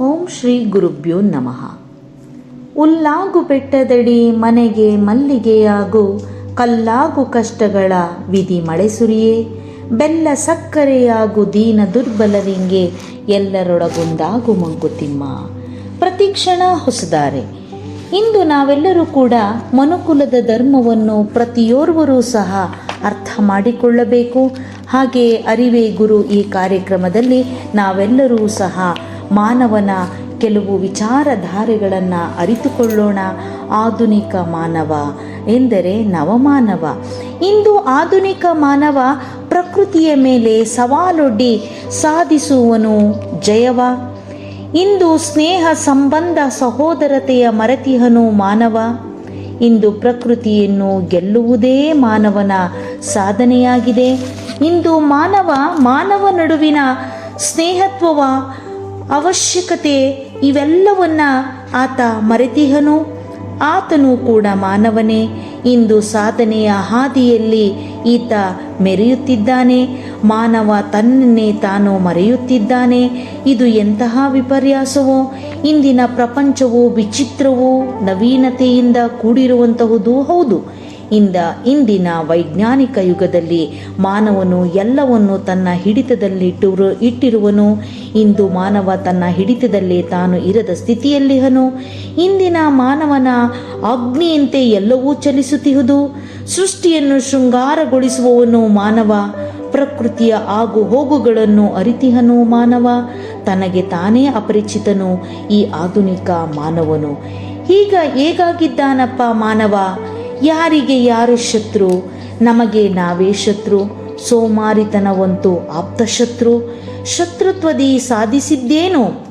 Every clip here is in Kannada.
ಓಂ ಶ್ರೀ ಗುರುಭ್ಯೋ ನಮಃ. ಉಲ್ಲಾಗು ಬೆಟ್ಟದಡಿ ಮನೆಗೆ ಮಲ್ಲಿಗೆಯಾಗು ಕಲ್ಲಾಗು ಕಷ್ಟಗಳ ವಿಧಿ ಮಳೆ ಸುರಿಯೇ ಬೆಲ್ಲ ಸಕ್ಕರೆಯಾಗು ದೀನ ದುರ್ಬಲರಿಂಗೆ ಎಲ್ಲರೊಳಗೊಂದಾಗು ಮಂಕುತಿಮ್ಮ ಪ್ರತಿಕ್ಷಣ ಹೊಸದಾರೆ. ಇಂದು ನಾವೆಲ್ಲರೂ ಕೂಡ ಮನುಕುಲದ ಧರ್ಮವನ್ನು ಪ್ರತಿಯೋರ್ವರೂ ಸಹ ಅರ್ಥ ಮಾಡಿಕೊಳ್ಳಬೇಕು. ಹಾಗೆ ಅರಿವೇ ಗುರು ಈ ಕಾರ್ಯಕ್ರಮದಲ್ಲಿ ನಾವೆಲ್ಲರೂ ಸಹ ಮಾನವನ ಕೆಲವು ವಿಚಾರಧಾರೆಗಳನ್ನು ಅರಿತುಕೊಳ್ಳೋಣ, ಆಧುನಿಕ ಮಾನವ ಎಂದರೆ ನವಮಾನವ. ಇಂದು ಆಧುನಿಕ ಮಾನವ ಪ್ರಕೃತಿಯ ಮೇಲೆ ಸವಾಲೊಡ್ಡಿ ಸಾಧಿಸುವನು ಜಯವ. ಇಂದು ಸ್ನೇಹ ಸಂಬಂಧ ಸಹೋದರತೆಯ ಮರತಿಹನು ಮಾನವ. ಇಂದು ಪ್ರಕೃತಿಯನ್ನು ಗೆಲ್ಲುವುದೇ ಮಾನವನ ಸಾಧನೆಯಾಗಿದೆ. ಇಂದು ಮಾನವ ಮಾನವ ನಡುವಿನ ಸ್ನೇಹತ್ವವ ಅವಶ್ಯಕತೆ ಇವೆಲ್ಲವನ್ನ ಆತ ಮರೆತಿಹನು. ಆತನು ಕೂಡ ಮಾನವನೇ. ಇಂದು ಸಾಧನೆಯ ಹಾದಿಯಲ್ಲಿ ಈತ ಮೆರೆಯುತ್ತಿದ್ದಾನೆ. ಮಾನವ ತನ್ನನ್ನೇ ತಾನು ಮರೆಯುತ್ತಿದ್ದಾನೆ. ಇದು ಎಂತಹ ವಿಪರ್ಯಾಸವೋ? ಇಂದಿನ ಪ್ರಪಂಚವು ವಿಚಿತ್ರವೂ ನವೀನತೆಯಿಂದ ಕೂಡಿರುವಂತಹುದು ಹೌದು. ಇಂದ ಇಂದಿನ ವೈಜ್ಞಾನಿಕ ಯುಗದಲ್ಲಿ ಮಾನವನು ಎಲ್ಲವನ್ನು ತನ್ನ ಹಿಡಿತದಲ್ಲಿಟ್ಟು ಇಟ್ಟಿರುವನು. ಇಂದು ಮಾನವ ತನ್ನ ಹಿಡಿತದಲ್ಲಿ ತಾನು ಇರದ ಸ್ಥಿತಿಯಲ್ಲಿಹನು. ಇಂದಿನ ಮಾನವನ ಅಗ್ನಿಯಂತೆ ಎಲ್ಲವೂ ಚಲಿಸುತ್ತಿಹುದು. ಸೃಷ್ಟಿಯನ್ನು ಶೃಂಗಾರಗೊಳಿಸುವವನು ಮಾನವ. ಪ್ರಕೃತಿಯ ಆಗು ಹೋಗುಗಳನ್ನು ಅರಿತಿಹನು ಮಾನವ. ತನಗೆ ತಾನೇ ಅಪರಿಚಿತನು ಈ ಆಧುನಿಕ ಮಾನವನು. ಈಗ ಹೇಗಾಗಿದ್ದಾನಪ್ಪ ಮಾನವ? ಯಾರಿಗೆ ಯಾರು ಶತ್ರು? ನಮಗೆ ನಾವೇ ಶತ್ರು. ಸೋಮಾರಿತನವಂತೂ ಆಪ್ತಶತ್ರು ಶತ್ರುತ್ವದಿ ಸಾಧಿಸಿದ್ದೇನು?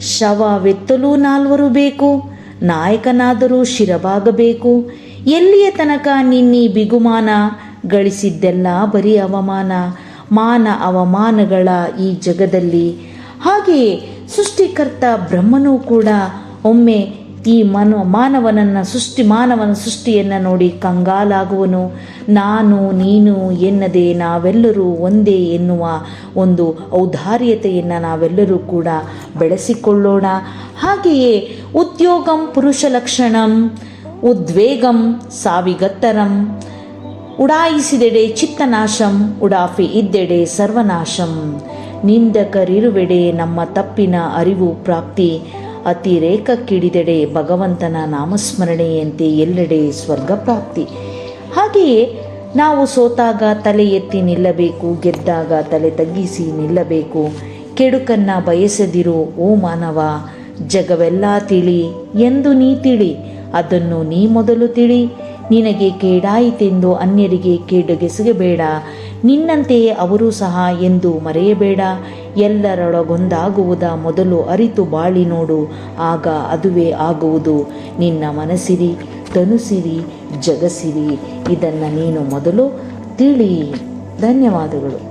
ಶವವೆತ್ತಲೂ ನಾಲ್ವರು ಬೇಕು. ನಾಯಕನಾದರೂ ಶಿರವಾಗಬೇಕು. ಎಲ್ಲಿಯ ತನಕ ನಿನ್ನಿ ಬಿಗುಮಾನ? ಗಳಿಸಿದ್ದೆಲ್ಲ ಬರೀ ಅವಮಾನ. ಮಾನ ಅವಮಾನಗಳ ಈ ಜಗದಲ್ಲಿ. ಹಾಗೆಯೇ ಸೃಷ್ಟಿಕರ್ತ ಬ್ರಹ್ಮನೂ ಕೂಡ ಒಮ್ಮೆ ಈ ಮನು ಮಾನವನನ್ನು, ಸೃಷ್ಟಿ ಮಾನವನ ಸೃಷ್ಟಿಯನ್ನು ನೋಡಿ ಕಂಗಾಲಾಗುವನು. ನಾನು, ನೀನು ಎನ್ನದೆ ನಾವೆಲ್ಲರೂ ಒಂದೇ ಎನ್ನುವ ಒಂದು ಔದಾರ್ಯತೆಯನ್ನು ನಾವೆಲ್ಲರೂ ಕೂಡ ಬೆಳೆಸಿಕೊಳ್ಳೋಣ. ಹಾಗೆಯೇ ಉದ್ಯೋಗಂ ಪುರುಷ ಲಕ್ಷಣಂ, ಉದ್ವೇಗಂ ಸಾವಿಗತ್ತರಂ, ಉಡಾಯಿಸಿದೆಡೆ ಚಿತ್ತನಾಶಂ, ಉಡಾಫಿ ಇದ್ದೆಡೆ ಸರ್ವನಾಶಂ. ನಿಂದಕರಿರುವೆಡೆ ನಮ್ಮ ತಪ್ಪಿನ ಅರಿವು ಪ್ರಾಪ್ತಿ. ಅತಿರೇಕಕ್ಕಿಡಿದೆಡೆ ಭಗವಂತನ ನಾಮಸ್ಮರಣೆಯಂತೆ ಎಲ್ಲೆಡೆ ಸ್ವರ್ಗ ಪ್ರಾಪ್ತಿ ಹಾಗೆಯೇ ನಾವು ಸೋತಾಗ ತಲೆ ಎತ್ತಿ ನಿಲ್ಲಬೇಕು, ಗೆದ್ದಾಗ ತಲೆ ತಗ್ಗಿಸಿ ನಿಲ್ಲಬೇಕು. ಕೆಡುಕನ್ನ ಬಯಸದಿರು, ಓ ಮಾನವ, ಜಗವೆಲ್ಲ ತಿಳಿ. ಎಂದು ನೀ ತಿಳಿ, ಅದನ್ನು ನೀ ಮೊದಲು ತಿಳಿ. ನಿನಗೆ ಕೇಡಾಯಿತೆಂದು ಅನ್ಯರಿಗೆ ಕೇಡುಗೆಸಗಬೇಡ ನಿನ್ನಂತೆಯೇ ಅವರೂ ಸಹ ಎಂದು ಮರೆಯಬೇಡ. ಎಲ್ಲರೊಳಗೊಂದಾಗುವುದ ಮೊದಲು ಅರಿತು ಬಾಳಿ ನೋಡು. ಆಗ ಅದುವೇ ಆಗುವುದು. ನಿನ್ನ ಮನಸ್ಸಿರಿ, ತನುಸಿರಿ, ಜಗಸಿರಿ. ಇದನ್ನು ನೀನು ಮೊದಲು ತಿಳಿ. ಧನ್ಯವಾದಗಳು.